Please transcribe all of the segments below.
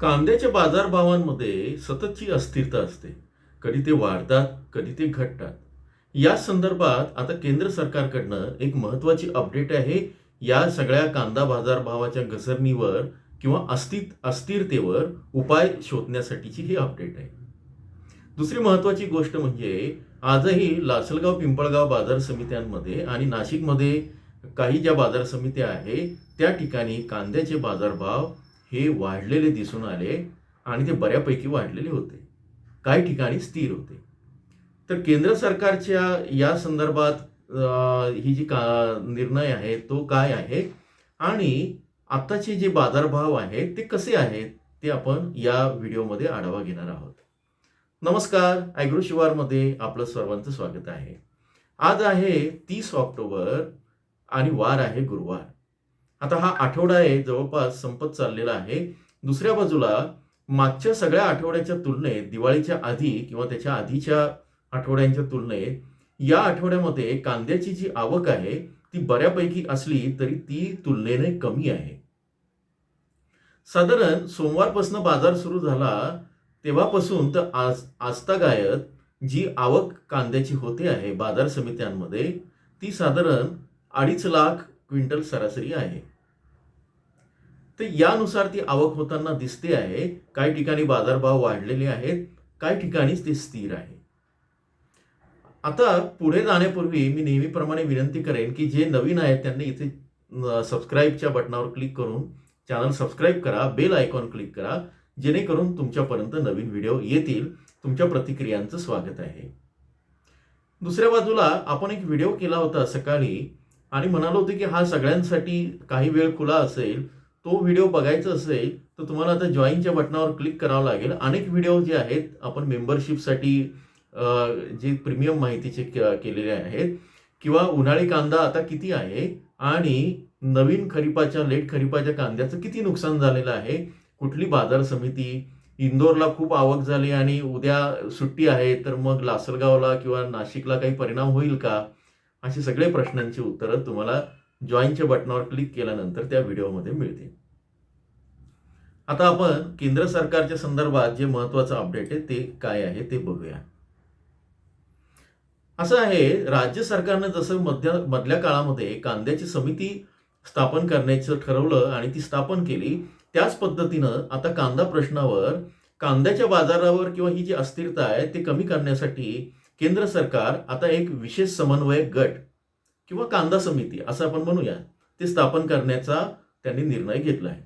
कांद्याच्या बाजारभावांमध्ये सततची अस्थिरता असते. कधी ते वाढतात कधी ते घटतात. या संदर्भात आता केंद्र सरकारकडनं एक महत्त्वाची अपडेट आहे. या सगळ्या कांदा बाजारभावाच्या घसरणीवर किंवा अस्थित अस्थिरतेवर उपाय शोधण्यासाठीची ही अपडेट आहे. दुसरी महत्त्वाची गोष्ट म्हणजे आजही लासलगाव पिंपळगाव बाजार समित्यांमध्ये आणि नाशिकमध्ये काही ज्या बाजार समित्या आहे त्या ठिकाणी कांद्याचे बाजारभाव हे वाढलेले दिसून आले आणि ते बऱ्यापैकी वाढलेले होते. काही ठिकाणी स्थिर होते. तर केंद्र सरकारच्या या संदर्भात ही जी का निर्णय आहे तो काय आहे? आणि आत्ताचे जे बाजारभाव आहेत ते कसे आहेत? ते आपण या व्हिडिओमध्ये आढावा घेणार आहोत. नमस्कार ॲग्रो शिवारमध्ये आपलं सर्वांचं स्वागत आहे. आज आहे तीस ऑक्टोबर आणि वार आहे गुरुवार. आता हा आठवडा आहे जवळपास संपत चाललेला आहे. दुसऱ्या बाजूला मागच्या सगळ्या आठवड्याच्या तुलनेत दिवाळीच्या आधी किंवा त्याच्या आधीच्या आठवड्यांच्या तुलनेत या आठवड्यामध्ये कांद्याची जी आवक आहे ती बऱ्यापैकी असली तरी ती तुलनेने कमी आहे. साधारण सोमवारपासून बाजार सुरू झाला तेव्हापासून तर आज आजतागायत जी आवक कांद्याची होते आहे बाजार समित्यांमध्ये ती साधारण अडीच लाख क्विंटल सरासरी आहे. तर यानुसार ती आवक होताना दिसते आहे. काही ठिकाणी बाजारभाव वाढलेले आहेत काही ठिकाणीच ते स्थिर आहे. आता पुढे जाण्यापूर्वी मी नेहमीप्रमाणे विनंती करेन की जे नवीन आहेत त्यांनी इथे सबस्क्राईबच्या बटनावर क्लिक करून चॅनल सबस्क्राईब करा बेल आयकॉन क्लिक करा जेणेकरून तुमच्यापर्यंत नवीन व्हिडिओ येतील. तुमच्या प्रतिक्रियांचं स्वागत आहे. दुसऱ्या बाजूला आपण एक व्हिडिओ केला होता सकाळी. आणि म्हणालो होते की हा सगळ्यांसाठी काही वेळ खुला असेल तो व्हिडिओ बघायचा असेल तर तुम्हाला आता जॉईनच्या बटनावर क्लिक करावं लागेल. अनेक व्हिडिओ जे आहेत आपण मेंबरशिपसाठी जे प्रीमियम माहितीचे केलेले आहेत किंवा उन्हाळी कांदा आता किती आहे आणि नवीन खरीपाच्या लेट खरीपाच्या कांद्याचं किती नुकसान झालेलं आहे कुठली बाजार समिती इंदोरला खूप आवक झाली आणि उद्या सुट्टी आहे तर मग लासलगावला किंवा नाशिकला काही परिणाम होईल का? असे सगळे प्रश्नांची उत्तरं तुम्हाला जॉईनच्या बटनावर क्लिक केल्यानंतर त्या व्हिडिओमध्ये मिळतील. आता आपण केंद्र सरकारच्या संदर्भात जे महत्वाचं अपडेट आहे ते काय आहे ते बघूया. असं आहे राज्य सरकारनं जसं मध्य मधल्या काळामध्ये कांद्याची समिती स्थापन करण्याचं ठरवलं आणि ती स्थापन केली त्याच पद्धतीनं आता कांदा प्रश्नावर कांद्याच्या बाजारावर किंवा ही जी अस्थिरता आहे ते कमी करण्यासाठी केंद्र सरकार आता एक विशेष समन्वयक गट किंवा कांदा समिती असं आपण म्हणूया ते स्थापन करण्याचा त्यांनी निर्णय घेतला आहे.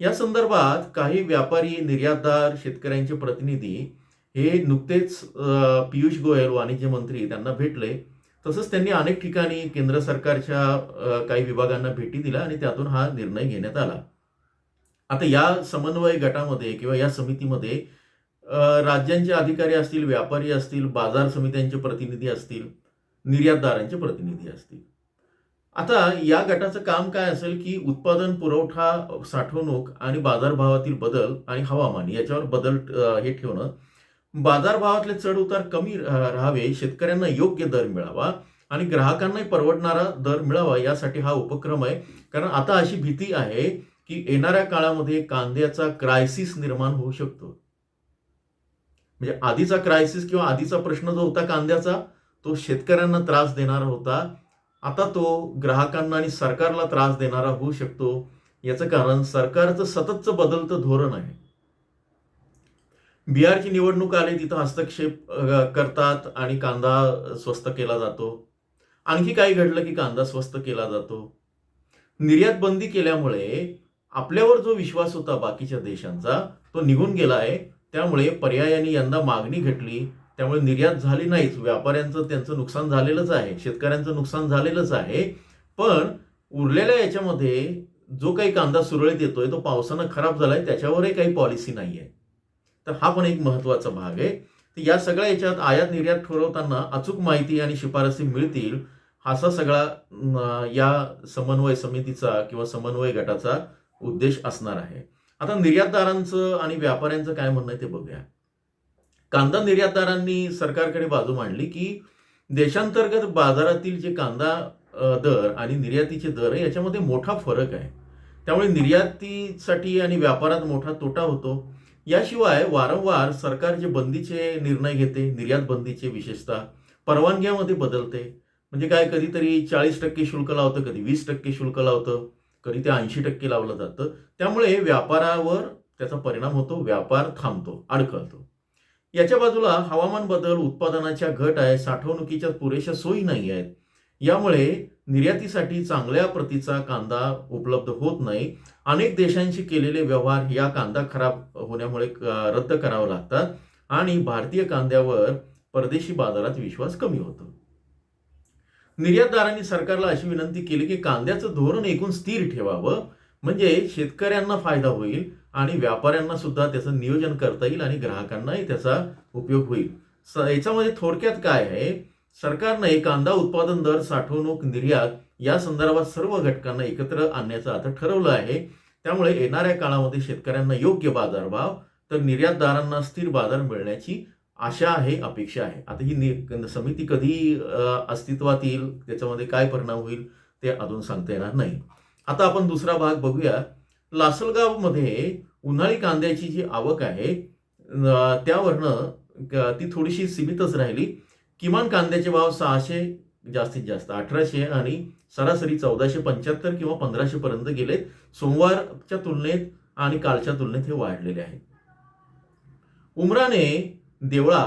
या संदर्भात काही व्यापारी निर्यातदार शेतकऱ्यांचे प्रतिनिधी हे नुकतेच पियुष गोयल वाणिज्य मंत्री त्यांना भेटले. तसंच त्यांनी अनेक ठिकाणी केंद्र सरकारच्या काही विभागांना भेटी दिल्या आणि त्यातून हा निर्णय घेण्यात आला. आता या समन्वय गटामध्ये किंवा या समितीमध्ये राज्यांचे अधिकारी असतील व्यापारी असतील बाजार समित्यांचे प्रतिनिधी असतील निर्यातदारांचे प्रतिनिधी असतील. आता या गटाचं काम काय असेल की उत्पादन पुरवठा साठवणूक आणि बाजारभावातील बदल आणि हवामान याच्यावर बदल हे ठेवणं. बाजारभावातले चढ उतार कमी राहावे शेतकऱ्यांना योग्य दर मिळावा आणि ग्राहकांनाही परवडणारा दर मिळावा यासाठी हा उपक्रम आहे. कारण आता अशी भीती आहे की येणाऱ्या काळामध्ये कांद्याचा क्रायसिस निर्माण होऊ शकतो. म्हणजे आधीचा क्रायसिस किंवा आधीचा प्रश्न जो होता कांद्याचा तो शेतकऱ्यांना त्रास देणारा होता. आता तो ग्राहकांना आणि सरकारला त्रास देणारा होऊ शकतो. याचं कारण सरकारचं सततचं बदलतं धोरण आहे. बिहारची निवडणूक आली तिथं हस्तक्षेप करतात आणि कांदा स्वस्त केला जातो. आणखी काही घडलं की कांदा स्वस्त केला जातो. निर्यात बंदी केल्यामुळे आपल्यावर जो विश्वास होता बाकीच्या देशांचा तो निघून गेला आहे. त्यामुळे पर्यायाने यंदा मागणी घटली त्यामुळे निर्यात झाली नाहीच. व्यापाऱ्यांचं त्यांचं नुकसान झालेलंच आहे शेतकऱ्यांचं नुकसान झालेलंच आहे. पण उरलेल्या याच्यामध्ये जो काही कांदा सुरळीत येतोय तो पावसानं खराब झालाय त्याच्यावरही काही पॉलिसी नाही आहे तर हा पण एक महत्त्वाचा भाग आहे. तर या सगळ्या याच्यात आयात निर्यात ठरवताना अचूक माहिती आणि शिफारसी मिळतील असा सगळा या समन्वय समितीचा किंवा समन्वय गटाचा उद्देश असणार आहे. आता निर्यातदारांचं आणि व्यापाऱ्यांचं काय म्हणणं आहे ते बघूया. कांदा निर्यातदारांनी सरकारकडे बाजू मांडली की देशांतर्गत बाजारातील जे कांदा दर आणि निर्यातीचे दर आहे याच्यामध्ये मोठा फरक आहे. त्यामुळे निर्यातीसाठी आणि व्यापारात मोठा तोटा होतो. याशिवाय वारंवार सरकार जे बंदीचे निर्णय घेते निर्यात बंदीचे विशेषतः परवानग्यामध्ये बदलते. म्हणजे काय कधीतरी चाळीस टक्के शुल्क लावतं कधी वीस टक्के शुल्क लावतं. कधी ते ऐंशी टक्के लावलं जातं. त्यामुळे व्यापारावर त्याचा परिणाम होतो व्यापार थांबतो अडखळतो याच्या बाजूला हवामान बदल उत्पादनाच्या घट आहे साठवणुकीच्या पुरेशा सोयी नाही आहेत. यामुळे निर्यातीसाठी चांगल्या प्रतीचा कांदा उपलब्ध होत नाही. अनेक देशांशी केलेले व्यवहार या कांदा खराब होण्यामुळे रद्द करावं लागतात आणि भारतीय कांद्यावर परदेशी बाजारात विश्वास कमी होतो. निर्यातदारांनी सरकारला अशी विनंती केली की कांद्याचं धोरण एकूण स्थिर ठेवावं. म्हणजे शेतकऱ्यांना फायदा होईल आणि व्यापाऱ्यांना सुद्धा त्याचं नियोजन करता येईल आणि ग्राहकांनाही त्याचा उपयोग होईल. स- याच्यामध्ये थोडक्यात काय आहे? सरकारने कांदा उत्पादन दर साठवणूक निर्यात या संदर्भात सर्व घटकांना एकत्र आणण्याचं आता ठरवलं आहे. त्यामुळे येणाऱ्या काळामध्ये शेतकऱ्यांना योग्य बाजारभाव तर निर्यातदारांना स्थिर बाजार मिळण्याची अशा आहे अपेक्षा आहे. आता ही नि- समिती कधी अस्तित्वात येईल त्याच्यामध्ये काय परिणाम होईल ते अजून सांगता येणार नाही. आता आपण दुसरा भाग बघूया. लासलगावमध्ये उन्हाळी कांद्याची जी आवक आहे त्यावरनं ती थोडीशी सीमितच राहिली. किमान कांद्याचे भाव सहाशे जास्तीत जास्त अठराशे आणि सरासरी चौदाशे पंच्याहत्तर किंवा पंधराशे पर्यंत गेलेत सोमवारच्या तुलनेत आणि कालच्या तुलनेत हे वाढलेले आहे. उमराने देवळा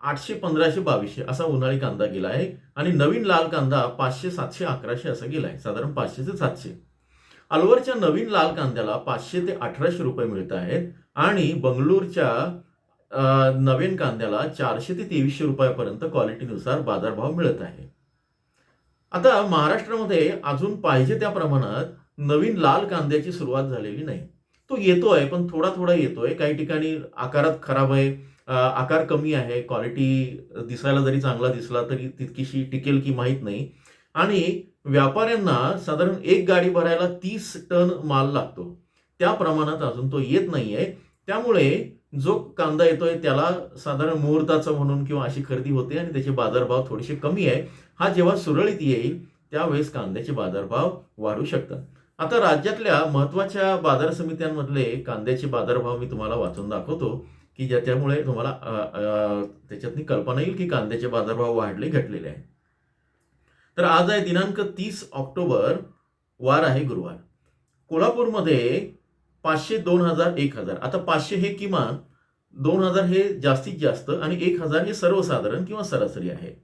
आठशे पंधराशे बावीसशे असा उन्हाळी कांदा गेला आहे आणि नवीन लाल कांदा पाचशे सातशे अकराशे असा गेला आहे. साधारण पाचशे ते सातशे. अलवरच्या नवीन लाल कांद्याला पाचशे ते अठराशे रुपये मिळत आहेत आणि बंगळूरच्या नवीन कांद्याला चारशे ते तेवीसशे रुपयापर्यंत क्वालिटीनुसार बाजारभाव मिळत आहे. आता महाराष्ट्रामध्ये अजून पाहिजे त्या प्रमाणात नवीन लाल कांद्याची सुरुवात झालेली नाही. तो येतोय पण थोडा थोडा येतोय. काही ठिकाणी आकारात खराब आहे. आकार कमी आहे क्वालिटी दिसायला जरी चांगला दिसला तरी तितकीशी टिकेल की माहीत नाही. आणि व्यापाऱ्यांना साधारण एक गाडी भरायला तीस टन माल लागतो. त्या प्रमाणात अजून तो येत नाही आहे त्यामुळे जो कांदा येतोय त्याला साधारण मुहूर्ताचं म्हणून किंवा अशी खरेदी होते आणि त्याचे बाजारभाव थोडेसे कमी आहे. हा जेव्हा सुरळीत येईल त्यावेळेस कांद्याचे बाजारभाव वाढू शकतात. आता राज्यातल्या महत्त्वाच्या बाजार समित्यांमधले कांद्याचे बाजारभाव मी तुम्हाला वाचून दाखवतो. की ज्याच्यामुळे तुम्हाला त्याच्यातनी कल्पना येईल की कांद्याचे बाजारभाव वाढले घटलेले आहेत. तर आज आहे दिनांक तीस ऑक्टोबर वार आहे गुरुवार. कोल्हापूरमध्ये पाचशे दोन हजार एक हजार. आता पाचशे हे किमान दोन हजार हे जास्तीत जास्त आणि एक हजार हे सर्वसाधारण किंवा सरासरी आहे.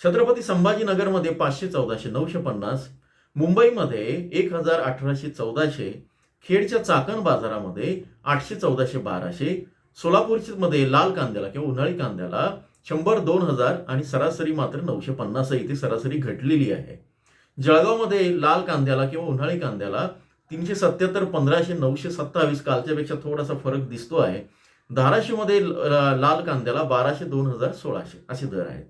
छत्रपती संभाजीनगरमध्ये पाचशे चौदाशे नऊशे पन्नास. मुंबईमध्ये एक हजार अठराशे चौदाशे. खेडच्या चाकण बाजारामध्ये आठशे चौदाशे बाराशे. सोलापूरच्या मध्ये लाल कांद्याला किंवा उन्हाळी कांद्याला शंभर दोन हजार आणि सरासरी मात्र नऊशे पन्नास इथे सरासरी घटलेली आहे. जळगावमध्ये लाल कांद्याला किंवा उन्हाळी कांद्याला तीनशे सत्याहत्तर पंधराशे नऊशे सत्तावीस कालच्यापेक्षा थोडासा फरक दिसतो आहे. धाराशिवमध्ये लाल कांद्याला बाराशे दोन हजार सोळाशे असे दर आहेत.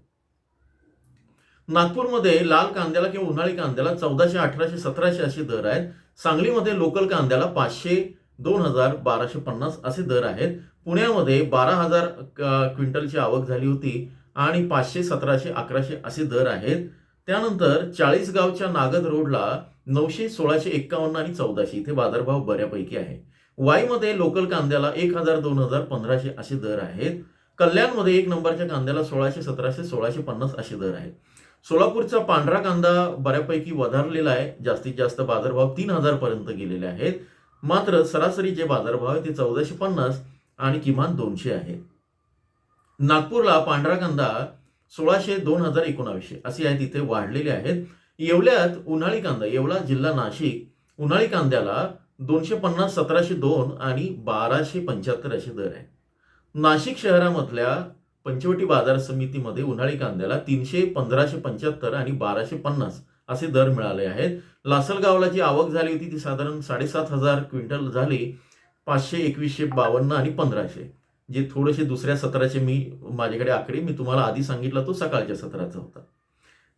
नागपूरमध्ये लाल कांद्याला किंवा उन्हाळी कांद्याला चौदाशे अठराशे सतराशे असे दर आहेत. सांगलीमध्ये लोकल कांद्याला पाचशे दोन हजार बाराशे पन्नास असे दर आहेत. पुण्यामध्ये बारा हजार क- क्विंटलची आवक झाली होती आणि पाचशे सतराशे अकराशे असे दर आहेत. त्यानंतर चाळीसगावच्या नागद रोडला नऊशे सोळाशे एक्कावन्न आणि चौदाशे इथे बाजारभाव बऱ्यापैकी आहे. वाईमध्ये लोकल कांद्याला एक हजार दोन हजार पंधराशे असे दर आहेत. कल्याणमध्ये एक नंबरच्या कांद्याला सोळाशे सतराशे सोळाशे पन्नास असे दर आहेत. सोलापूरचा पांढरा कांदा बऱ्यापैकी वधारलेला आहे. जास्तीत जास्त बाजारभाव तीन हजारपर्यंत गेलेले आहेत. मात्र सरासरी जे बाजारभाव आहे ते चौदाशे पन्नास आणि किमान दोनशे आहे. नागपूरला पांढरा कांदा सोळाशे दोन हजार एकोणावीसशे. असे आहेत तिथे वाढलेले आहेत. येवल्यात उन्हाळी कांदा येवला जिल्हा नाशिक उन्हाळी कांद्याला दोनशे पन्नास सतराशे दोन आणि बाराशे पंच्याहत्तर असे दर आहेत नाशिक शहरामधल्या पंचवटी बाजार समितीमध्ये उन्हाळी कांद्याला तीनशे पंधराशे पंच्याहत्तर आणि बाराशे पन्नास असे दर मिळाले आहेत. लासलगावला जी आवक झाली होती ती साधारण साडेसात हजार क्विंटल झाली. पाचशे एकवीसशे बावन्न आणि पंधराशे. जे थोडेसे दुसऱ्या सत्राचे मी माझ्याकडे आकडे मी तुम्हाला आधी सांगितलं तो सकाळच्या सत्राचा होता.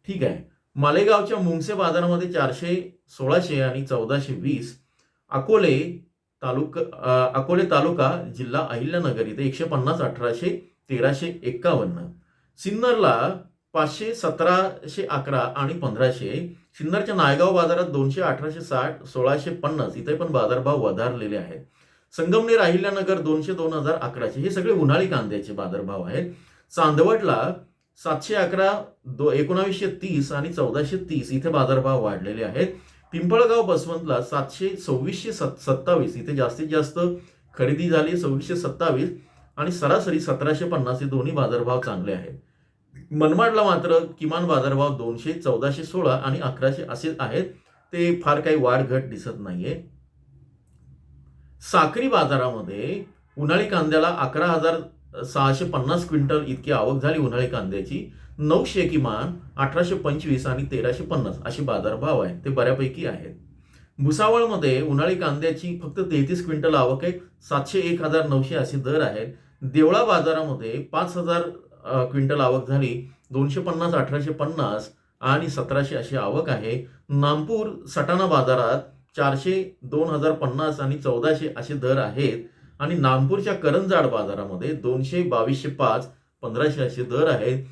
ठीक आहे. मालेगावच्या मुंगसे बाजारामध्ये चारशे सोळाशे आणि चौदाशे वीस अकोले तालुका अकोले तालुका जिल्हा अहिल्यानगर इथे एकशे पन्नास अठराशे तेराशे एक्कावन्न. सिन्नरला पाचशे सतराशे अकरा आणि पंधराशे. सिन्नरच्या नायगाव बाजारात दोनशे अठराशे साठ सोळाशे पन्नास. इथे पण बाजारभाव वधारलेले आहेत. संगमनेर अहिल्यानगर दोनशे दोन हजार अकराशे. हे सगळे उन्हाळी कांद्याचे बाजारभाव आहेत. चांदवडला सातशे अकरा दो एकोणावीसशे तीस आणि चौदाशे तीस इथे बाजारभाव वाढलेले आहेत. पिंपळगाव बसवंतला सातशे सव्वीसशे सत् सत्तावीस. इथे जास्तीत जास्त खरेदी झाली सव्वीसशे सत्तावीस आणि सरासरी सतराशे पन्नास हे दोन्ही बाजारभाव चांगले आहेत. मनमाडला मात्र किमान बाजारभाव दोनशे चौदाशे सोळा आणि अकराशे असे आहेत. ते फार काही वाढ घट दिसत नाहीये. साक्री बाजारामध्ये उन्हाळी कांद्याला अकरा हजार सहाशे पन्नास क्विंटल इतकी आवक झाली उन्हाळी कांद्याची. नऊशे किमान अठराशे पंचवीस आणि तेराशे पन्नास असे बाजारभाव आहे ते बऱ्यापैकी आहेत. भुसावळमध्ये उन्हाळी कांद्याची फक्त तेहतीस क्विंटल आवक आहे. सातशे एक हजार नऊशे असे दर आहेत. देवळा बाजारामध्ये पाच हजार क्विंटल आवक झाली. दोनशे पन्नास अठराशे पन्नास आणि सतराशे अशी आवक आहे. नामपूर सटाणा बाजारात चारशे दोन हजार पन्नास आणि चौदाशे असे दर आहेत. आणि नागपूरच्या करंजाड बाजारामध्ये दोनशे बावीसशे पाच पंधराशे असे दर आहेत.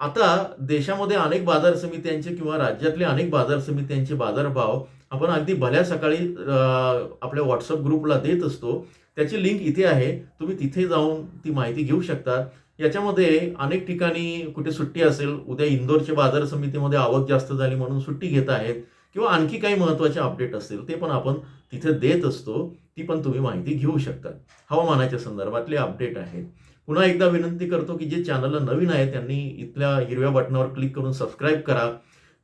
आता देशामध्ये अनेक बाजार समित्यांचे किंवा राज्यातले अनेक बाजार समित्यांचे बाजारभाव आपण अगदी भल्या सकाळी आपल्या व्हॉट्सअप ग्रुपला देत असतो. त्याची लिंक इथे आहे. तुम्ही तिथे जाऊन ती माहिती घेऊ शकता. याच्यामध्ये अनेक ठिकाणी कुठे सुट्टी असेल उद्या इंदोरच्या बाजार समितीमध्ये आवक जास्त झाली म्हणून सुट्टी घेत आहेत. किंवा आणखी काही महत्त्वाचे अपडेट असतील ते पण आपण तिथे देत असतो ती पण तुम्ही माहिती घेऊ शकता. हवामानाच्या संदर्भातले अपडेट आहेत. पुन्हा एकदा विनंती करतो की जे चॅनलला नवीन आहे त्यांनी इथल्या हिरव्या बटनावर क्लिक करून सबस्क्राईब करा.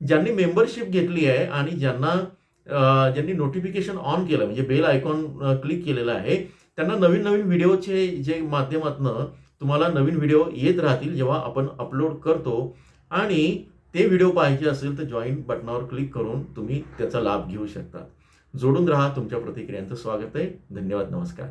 ज्यांनी मेंबरशिप घेतली आहे आणि ज्यांना ज्यांनी नोटिफिकेशन ऑन केलं म्हणजे बेल आयकॉन क्लिक केलेलं आहे त्यांना नवीन नवीन व्हिडिओचे जे माध्यमातनं तुम्हाला नवीन व्हिडिओ येत राहतील जेव्हा आपण अपलोड करतो. आणि ते व्हिडिओ पाहायचे असेल तर जॉईन बटनावर क्लिक करून तुम्ही त्याचा लाभ घेऊ शकता. जोडून राहा तुमच्या प्रतिक्रियांचं स्वागत आहे. धन्यवाद नमस्कार.